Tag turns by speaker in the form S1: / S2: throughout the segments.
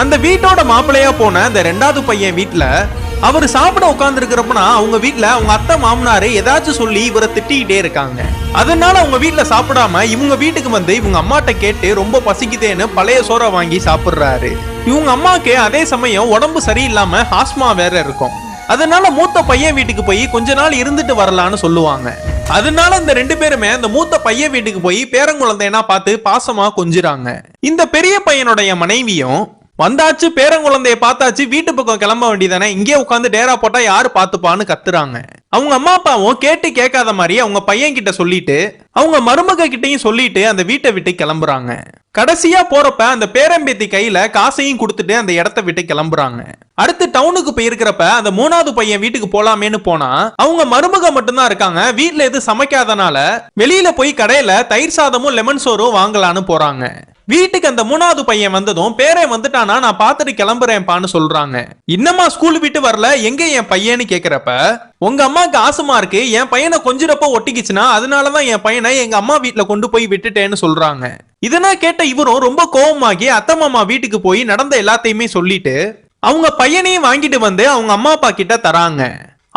S1: அந்த வீட்டோட மாப்பிள்ளையா போன அந்த ரெண்டாவது பையன் வீட்டுல அவர் சாப்பிட உட்காந்துருக்கிறப்பனா அவங்க வீட்டுல அவங்க அத்தை மாமனாரு ஏதாச்சும் சொல்லி இவரை திட்டிக்கிட்டே இருக்காங்க. அதனால அவங்க வீட்டுல சாப்பிடாம இவங்க வீட்டுக்கு வந்து இவங்க அம்மாட்ட கேட்டு ரொம்ப பசிக்குதேன்னு பழைய சோறை வாங்கி சாப்பிடுறாரு. இவங்க அம்மாக்கு அதே சமயம் உடம்பு சரியில்லாம ஹாஸ்மா வேற இருக்கும். அதனால மூத்த பையன் வீட்டுக்கு போய் கொஞ்ச நாள் இருந்துட்டு வரலான்னு சொல்லுவாங்க. அதனால இந்த ரெண்டு பேருமே அந்த மூத்த பையன் வீட்டுக்கு போய் பேரங்குழந்தைனா பார்த்து பாசமா கொஞ்சிறாங்க. இந்த பெரிய பையனுடைய மனைவியும் வந்தாச்சு பேரங்குழந்தைய பார்த்தாச்சு வீட்டு பக்கம் கிளம்ப வேண்டியதானே இங்கே உட்காந்து டேரா போட்டா யாரு பாத்துப்பான்னு கத்துறாங்க. அவங்க அம்மா அப்பாவும் கேட்டு கேட்காத மாதிரி அவங்க பையன் கிட்ட சொல்லிட்டு அவங்க மருமக கிட்டையும் சொல்லிட்டு அந்த வீட்டை விட்டு கிளம்புறாங்க. கடைசியா போறப்ப அந்த பேரம்பேத்தி கையில காசையும் கொடுத்துட்டு அந்த இடத்த விட்டு கிளம்புறாங்க. அடுத்து டவுனுக்கு போயிருக்கிறப்ப அந்த மூணாவது பையன் வீட்டுக்கு போலாமேன்னு போனா அவங்க மருமக மட்டும்தான் இருக்காங்க. வீட்டுல எதுவும் சமைக்காதனால வெளியில போய் கடையில தயிர் சாதமும் லெமன் சோறும் வாங்கலான்னு போறாங்க. வீட்டுக்கு அந்த மூணாவது பையன் வந்ததும் பேரே வந்துட்டானா நான் பார்த்துட்டு கிளம்புறேன்ப்பான்னு சொல்றாங்க. இன்னமா ஸ்கூல் விட்டு வரல எங்க என் பையன்னு கேக்குறப்ப? உங்க அம்மாக்கு ஆசமா இருக்கு என் பையனை கொஞ்சிறப்ப ஒட்டிக்கிச்சுன்னா அதனாலதான் என் பையனை எங்க அம்மா வீட்டுல கொண்டு போய் விட்டுட்டேன்னு சொல்றாங்க. இதெல்லாம் கேட்ட இவரும் ரொம்ப கோவமாகி அத்தை மாமா வீட்டுக்கு போய் நடந்த எல்லாத்தையுமே சொல்லிட்டு அவங்க பையனையும் வாங்கிட்டு வந்து அவங்க அம்மா அப்பா கிட்ட தராங்க.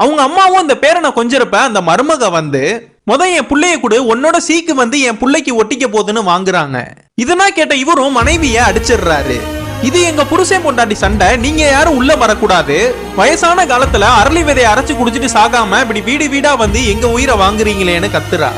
S1: அவங்க அம்மாவும் அந்த பேரனை கொஞ்சிறப்ப அந்த மருமக வந்து முத என் பிள்ளைய கொடு உன்னோட சீக்கு வந்து என் பிள்ளைக்கு ஒட்டிக்க போகுதுன்னு வாங்குறாங்க. இதெல்லாம் கேட்ட இவரும் மனைவிய அடிச்சிடுறாரு. இது எங்க புருஷன் பொண்டாட்டி சண்டை நீங்க யாரும் உள்ள வரக்கூடாது. வயசான காலத்துல அரளி விதையை அரைச்சு குடிச்சிட்டு சாகாம இப்படி வீடு வீடா வந்து எங்க உயிரை வாங்குறீங்களேன்னு கத்துறா.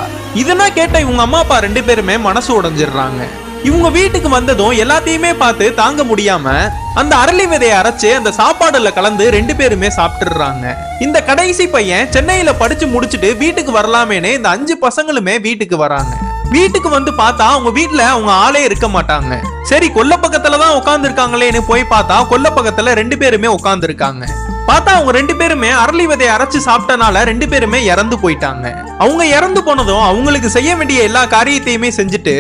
S1: இதெல்லாம் கேட்ட இவங்க அம்மா அப்பா ரெண்டு பேருமே மனசு உடைஞ்சிடுறாங்க. இவங்க வீட்டுக்கு வந்ததும் எல்லாத்தையுமே பார்த்து தாங்க முடியாம அந்த அரளி விதையை அரைச்சு அந்த சாப்பாடுல கலந்து ரெண்டு பேருமே சாப்பிட்டுறாங்க இந்த கடைசி பையன் சென்னையில படிச்சு முடிச்சுட்டு வீட்டுக்கு வரலாமேன்னு இந்த அஞ்சு பசங்களுமே வீட்டுக்கு வராங்க. வீட்டுக்கு வந்து பார்த்தா அவங்க வீட்டுல அவங்க ஆளே இருக்க மாட்டாங்க. சரி கொல்ல பக்கத்துல தான் உட்கார்ந்து இருக்காங்களேன்னு போய் பார்த்தா கொல்ல பக்கத்துல ரெண்டு பேருமே உட்கார்ந்து இருக்காங்க பார்த்தா அவங்க ரெண்டு பேருமே அரளி விதையை அரைச்சு சாப்பிட்டனால ரெண்டு பேருமே இறந்து போயிட்டாங்க. அவங்க இறந்து போனதும் அவங்களுக்கு செய்ய வேண்டிய எல்லா காரியத்தையுமே செஞ்சுட்டு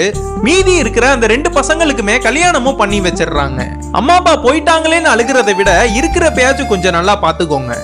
S1: மீதி இருக்கிற அந்த ரெண்டு பசங்களுக்குமே கல்யாணமும் பண்ணி வச்சிடுறாங்க. அம்மா அப்பா போயிட்டாங்களேன்னு அழுகிறத விட இருக்கிற பேயாச்சும் கொஞ்சம் நல்லா பாத்துக்கோங்க